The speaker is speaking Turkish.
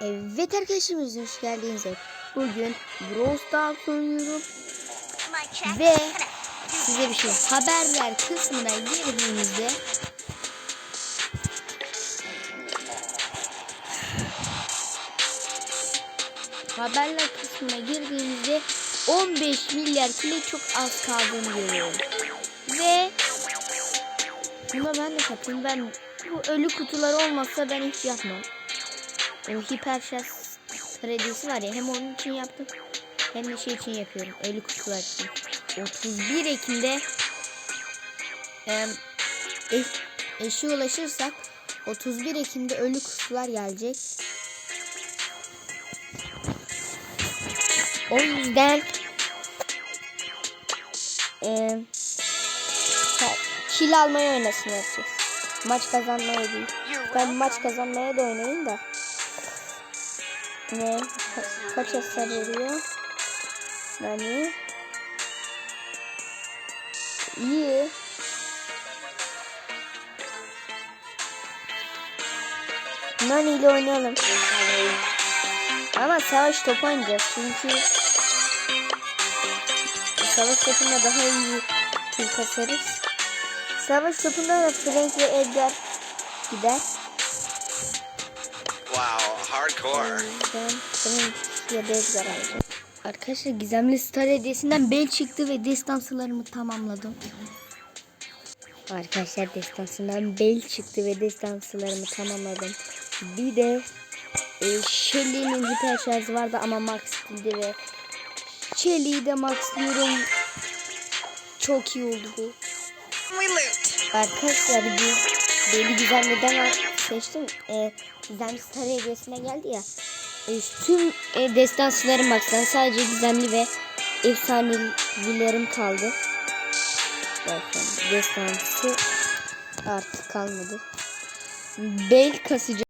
Evet arkadaşlarımız hoş geldiniz. Bugün Brawl Stars oynuyorum ve size bir şey haberler kısmına girdiğimizde haberler kısmına girdiğimizde 15 milyar kile çok az kaldığını görüyorum. Ve buna ben de katayım. Ben bu ölü kutular olmasa ben hiç yapmam. O hiper şans kredisi var ya hem onun için yaptım hem de şey için yapıyorum. Ölü kutular için. 31 Ekim'de e, eş, eşi ulaşırsak 31 Ekim'de ölü kutular gelecek. O yüzden e, kil almaya oynasın herkes. Maç kazanmaya değil. Ben maç kazanmaya da oynayayım da. Ne? Ka- kaç hasar veriyor? Yani iyi. Nani ile oynayalım. Ama savaş topu oynayacağız çünkü savaş topunda daha iyi kill kasarız. Savaş topunda da Frank ve Edgar gider. Hardcore. Ben ya. Arkadaşlar gizemli star hediyesinden bel çıktı ve destansılarımı tamamladım. Arkadaşlar destansından bel çıktı ve destansılarımı tamamladım. Bir de e, Shelly'nin hiper şarjı vardı ama max değildi ve Shelly'yi de maxlıyorum. Çok iyi oldu bu. Arkadaşlar bir beni gizemliden seçtim. E, gizemli star hediyesine geldi ya. E, tüm e, destansılarım baksan sadece gizemli ve efsanevilerim kaldı. Bakın destansı artık kalmadı. Bel kasacağım.